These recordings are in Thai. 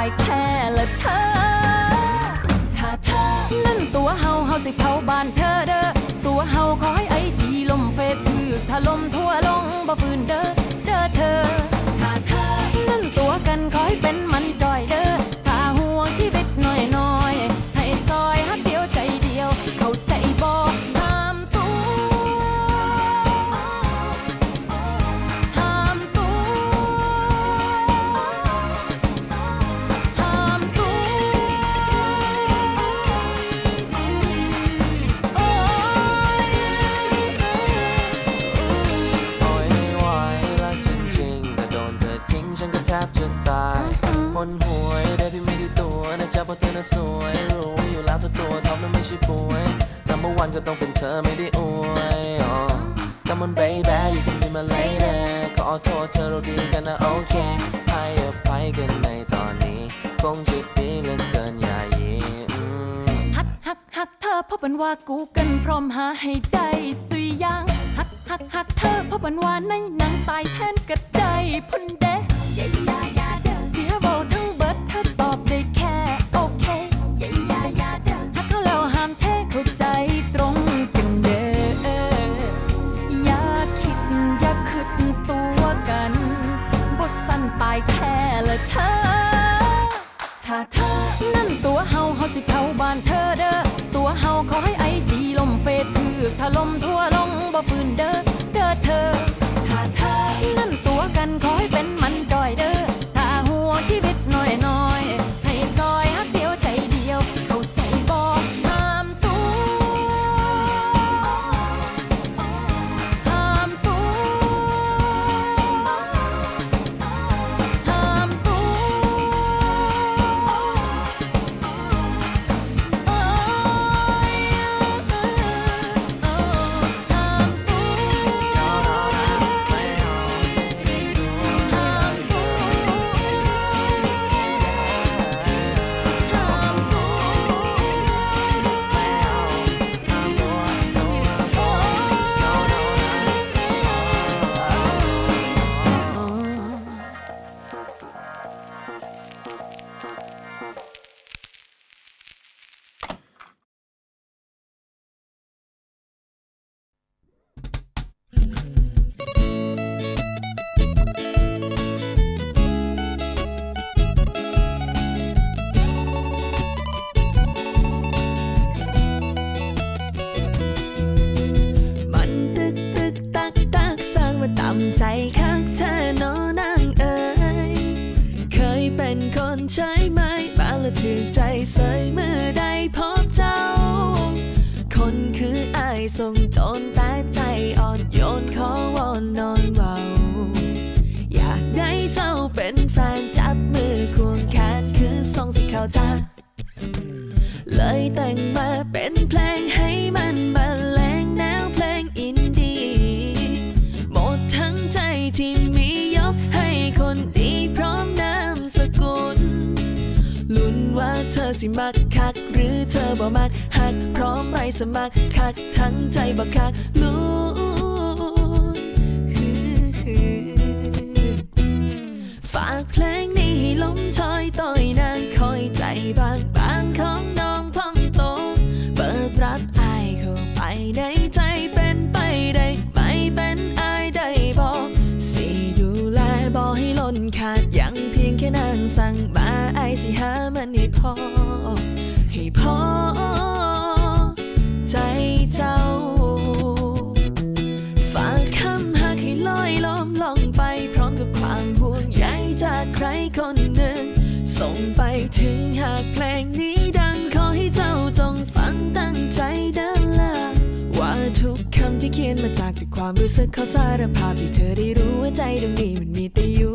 ายแค่ละเธอ ถ้าเธอนั่นตัวเฮาเฮาสิเผาบ้านเธอเด้อ ตัวเฮาขอให้ไอจีลมเฟซถือถ้าลมทั่วลงบ่ฟืนเด้อ เด้อเธอ ถ้าเธอนั่นตัวกันขอให้เป็นมันจอยเด้อ อโทษเธอเราดีกันนะโอเค ให้อภัยกันในตอนนี้ คงจะดีเหลือเกินอย่ายีอืมฮักฮักฮักเธอเพราะเป็นว่ากูกันพร้อมหาให้ได้สุยยางฮักฮักฮักเธอเพราะเป็นว่าในหนังตายแทนก็ได้พุ่นเดะ ใสเมื่อได้พบเจ้า คนคืออายทรงจนแต่ใจอ่อนโยนขอวอนนอนเบาอยากได้เจ้าเป็นแฟนจับมือควงแขนคือทรงสีขาวจ้าเลยแต่งมาเป็นเพลง สิมักคัก หรือเธอบ่มักหักพร้อมไปสมัครคักทั้งใจบ่คักลุ้นฝากเพลงนี้ให้ลมชอยต่อย พร้อมกับความห่วงใยจากใครคนหนึ่ง ส่งไปถึงหากเพลงนี้ดังขอให้เจ้าจงฟังตั้งใจดังละว่าทุกคำที่เขียนมาจากแต่ความรู้สึกเขาสารภาพให้เธอได้รู้ว่าใจดวงนี้มันมีแต่อยู่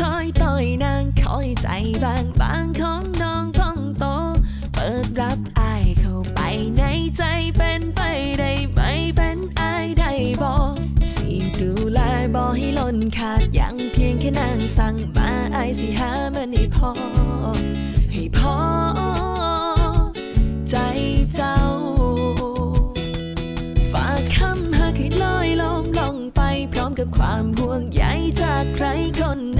นี้ให้ลมชอยต่อยนางคอยใจบางบางของน้องของโต เปิดรับอายเข้าไปในใจเป็นไปได้ไหมเป็นอายได้บอกสิดูแลบอกให้ล้นขาดยังเพียงแค่นางสั่งมาอายสิหามันให้พอ ให้พอใจเจ้า ฝากคำหากให้ลอยลมลงไปพร้อมกับความห่วงใยจากใครคนหนึ่ง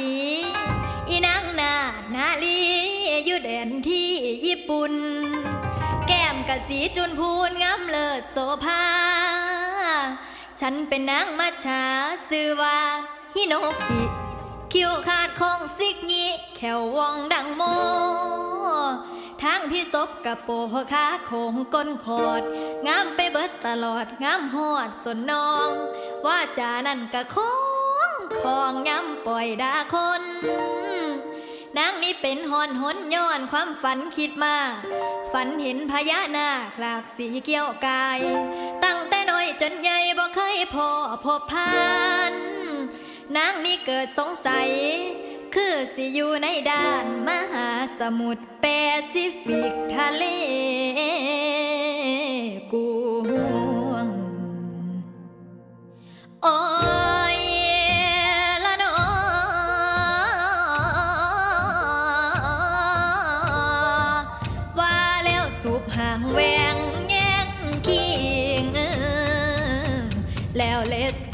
ดี อีนางนานาลีอยู่แดนที่ญี่ปุ่น แก้มกะสีจุนพูนงามเลิศโสภา ฉันเป็นนางมัจฉาซือว่าฮิโนกิคิวขาดของซิกงี้แขววองดังโมทางพี่ศพกับโปขาโคงก้นขอด งามไปเบิดตลอด งามหอดสนน้อง ว่าจานั่นกะของ ของย้ำปล่อยดาคน นางนี้เป็นหอนหนย้อนความฝันคิดมาฝันเห็นพญานาคหลากสีเกี่ยวกาย ตั้งแต่น้อยจนใหญ่บ่เคยพอพบผ่านนางนี้เกิดสงสัย คือสิอยู่ในด้านมหาสมุทรแปซิฟิกทะเลกวงโอ้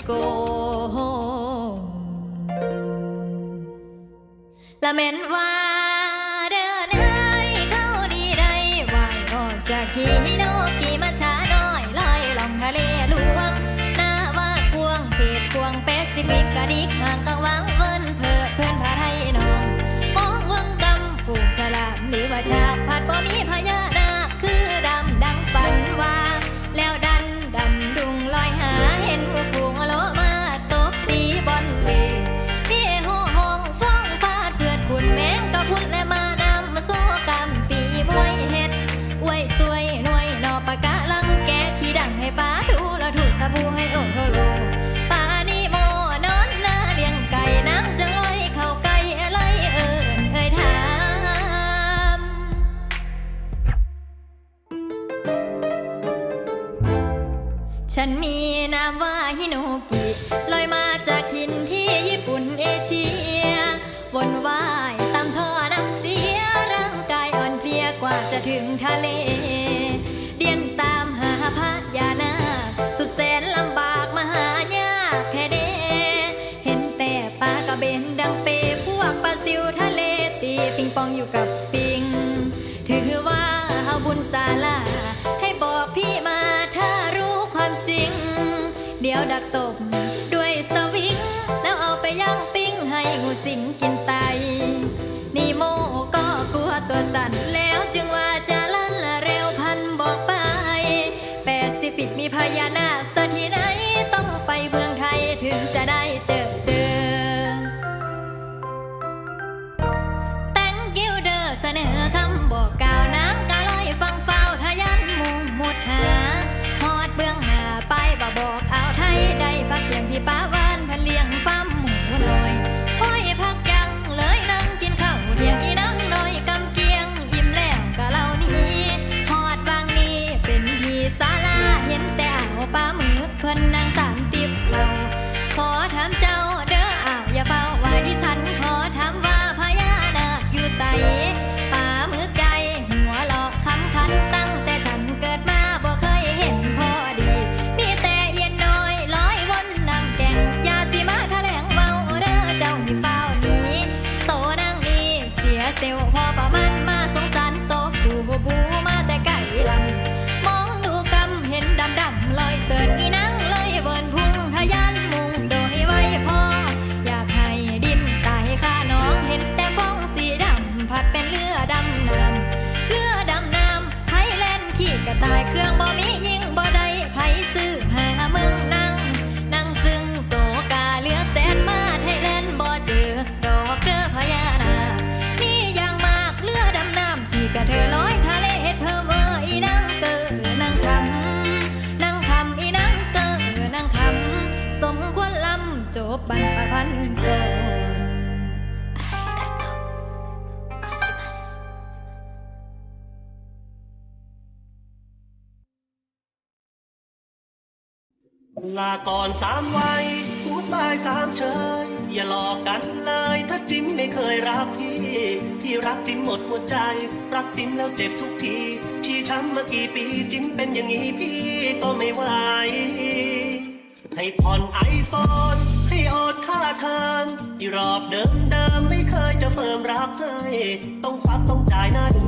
go home ละเม็นว่าเดินให้เข้าดีได้วายออกจากที่โนกกี่มาช้าน้อยลอยลองทะเลลวงหน้าว่ากวงเขตควงแปซิฟิกกระดิกห่างกังวัง ถูก สิทมีพญานาคสถิตไหนต้องไปเมืองไทยถึงจะได้เจอเจอ Thank you เดอเสนอคำบอกกล่าวนางกะลอยฟังเฝ้าทะยันมุ่งมุดหาฮอดเบื้องหน้าไปบ่บอกเอาไทยได้ฟักเพียงพี่ป้าวานพันเลียง ห บันประพันธ์ก่อนลาก่อนสามวัยพูดบายสามเชยอย่าหลอกกันเลย ถ้าจิ้มไม่เคยรักพี่พี่รักจิ้มหมดหัวใจ รักจิ้มแล้วเจ็บทุกทีชี้ช้ำมากี่ปีจิ้มเป็นอย่างนี้พี่ก็ไม่ไหวให้ผ่อนไอโฟน ให้อดค่าเทอมที่รอบเดิมเดิมไม่เคยจะเฟิร์มรักให้ต้องควักต้องจ่ายหน้าดู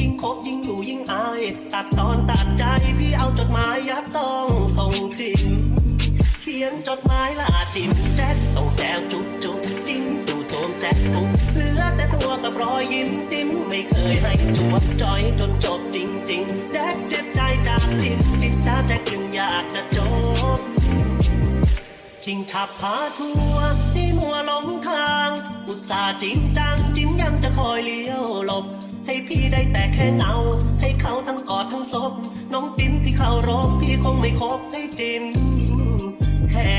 ยิ่งคบยิ่งอยู่ยิ่งอาย ตัดตอนตัดใจพี่เอาจดหมายยัดซองส่งจิมเขียนจดหมายลาจิ้มแจ็คต้องแจวจุ๊บจุ๊บจิ้มดูโทมแจ็คทุกเหลือแต่ตัวกับรอยยิ้มจิ้มไม่เคยให้จวบจอยจนจบ ชิงฉับพาทัวที่มัวหลงทาง อุตส่าห์จริงจังจิ้มยังจะคอยเลี้ยวหลบ ให้พี่ได้แต่แค่เงา ให้เขาทั้งกอดทั้งศพน้องจิ้มที่เขารบพี่คงไม่คบให้จิ้มแค่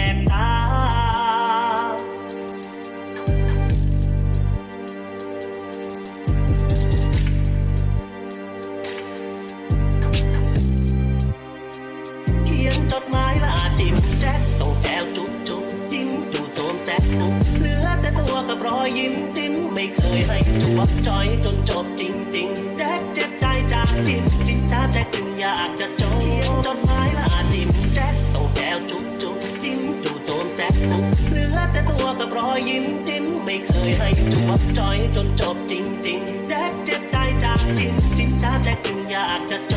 ทุกเหลือแต่ตัวกับรอยยิ้มจิ้มไม่เคยให้จวบจอยจนจบจริงๆแจ็คเจ็บใจจากจิ้มจิ้มจ้าแจ็คจึงอยากจะจบ